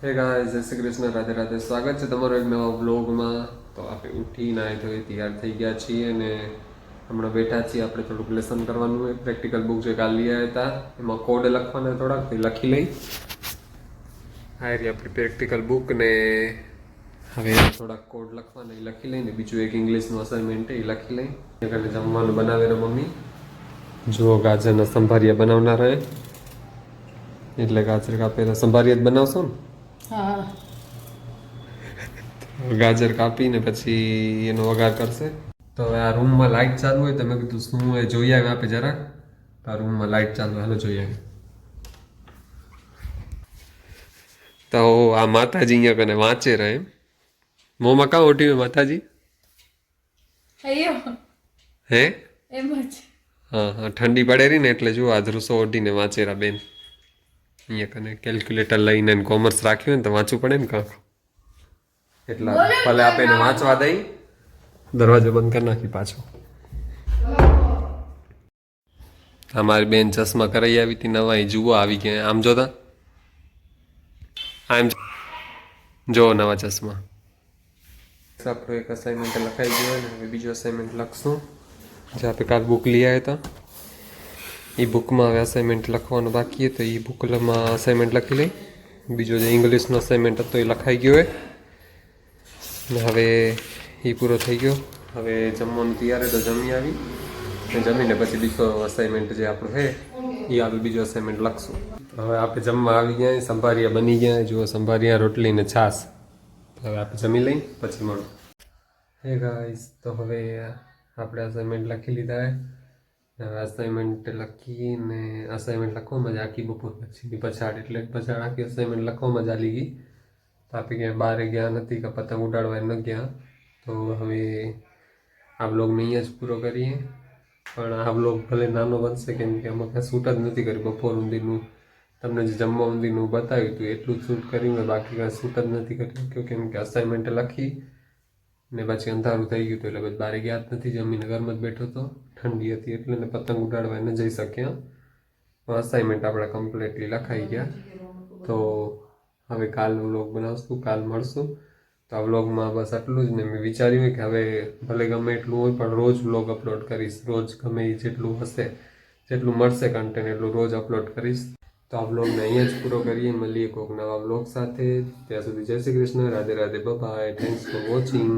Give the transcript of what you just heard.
હે ગાઈસ જય શ્રી કૃષ્ણ, રાધે રાધે. સ્વાગત છે તમારો એક નવા વ્લોગમાં તો આપણે આવી તો તૈયાર થઈ ગયા છીએ અને હમણાં બેઠા છીએ આપણે થોડુંક લેસન કરવાનું. હોય પ્રેક્ટિકલ બુક જે કાલ લઈ આવ્યા હતા એમાં કોડ લખવાના થોડાક તે લખી લઈ. હા રહી આપણી પ્રેક્ટિકલ બુક ને હવે થોડાક કોડ લખવાના, એ લખી લઈને બીજું એક ઇંગ્લિશનું અસાઇનમેન્ટ એ લખી લઈ. એ કરીને જમવાનું બનાવે ને મમ્મી. જો ગાજરના સંભારિયા બનાવનાર એટલે ગાજર કાપેલા સંભારિયા જ બનાવશો ને? ગાજર કાપીને પછી એનો વઘાર કરશે. તો હવે આ રૂમમાં લાઇટ ચાલુ હોય તો મેં કીધું શું એ જોઈ આવે આપે જરાક તો આ રૂમમાં લાઇટ ચાલુ હાલો જોઈ આવે તો આ માતાજી અહીંયા કને વાંચે રહે એમ. મોંમાં કાં ઓટી હોય માતાજી? હે? એમ જ. હા હા ઠંડી પડે રહી ને એટલે જો આ ધ્રુસો ઓઢીને વાંચેરા બેન. અહીંયા કને કેલ્ક્યુલેટર લઈને કોમર્સ રાખ્યું હોય ને તો વાંચવું પડે ને કાંક. એટલા ભલે આપે એને વાંચવા દઈ. દરવાજો બંધ કરી નાખી પાછો. અમારી બેન ચશ્મા કરાવી આવી હતી નવા એ જુઓ આવી ગયા આમ જોતા? આમ જો નવા ચશ્મા. આપણું એક અસાઇનમેન્ટ લખાઈ હોય ને હવે બીજો અસાઇનમેન્ટ લખશું. જે આપણે કાલ બુક લઈ આવ્યા હતા. એ બુકમાં હવે અસાઇનમેન્ટ લખવાનું બાકી તો એ બુકમાં અસાઇનમેન્ટ લખી લઈ. બીજો જે ઇંગ્લિશનો અસાઇનમેન્ટ હતો એ લખાઈ ગયો ને હવે એ પૂરો થઈ ગયો. હવે જમવાનું તૈયાર તો જમી આવી. ને જમીને પછી બીજો અસાઇનમેન્ટ જે આપણું છે એ આપણે બીજો અસાઇનમેન્ટ લખશું. હવે આપણે જમવા આવી ગયા સંભારિયા બની ગયા જુઓ, સંભારિયા, રોટલી ને છાશ. હવે આપણે જમી લઈ, પછી મળો. હે ગાઈસ તો હવે આપણે અસાઇનમેન્ટ લખી લીધા હવે અસાઇનમેન્ટ લખીને અસાઇનમેન્ટ લખવામાં જ આખી બપોર પછી. પછાડ એટલે પછાડ આખી અસાઇનમેન્ટ લખવામાં જ આલી ગઈ. આપી ક્યાંય બહાર ગયા નથી, કે પતંગ ઉડાડવા ન ગયા. તો હવે આ બ્લોગને અહીંયા જ પૂરો કરીએ. પણ આ બ્લોગ ભલે નાનો બનશે, કેમ કે આમાં કાંઈ શૂટ જ નથી કર્યું બપોર ઊંધીનું તમને જે જમવા ઊંધીનું બતાવ્યું હતું, એટલું જ શૂટ કર્યું બાકી કાંઈ શૂટ જ નથી કર્યું. કેમ કે અસાઇનમેન્ટ લખી ને પછી અંધારું થઈ ગયું હતું એટલે પછી બારે ગયા જ નથી, જમીને ઘરમાં જ બેઠો હતો. ઠંડી હતી એટલે ને પતંગ ઉડાડવા ન જઈ શક્યા. અસાઇનમેન્ટ આપણા કમ્પ્લીટલી લખાઈ ગયા. તો હવે કાલ વ્લોગ બનાવશું, કાલ મળશું. તો આ વ્લોગમાં બસ આટલું જ ને મેં વિચાર્યું કે હવે ભલે ગમે એટલું હોય પણ રોજ વ્લોગ અપલોડ કરીશ. રોજ ગમે એ જેટલું હશે, જેટલું મળશે કન્ટેન્ટ એટલું રોજ અપલોડ કરીશ. તો આ બ્લોગને અહીંયા જ પૂરો કરીએ. મળીએ કોક નવા બ્લોગ સાથે. ત્યાં સુધી જય Shri Krishna. Radhe Radhe bye thanks for watching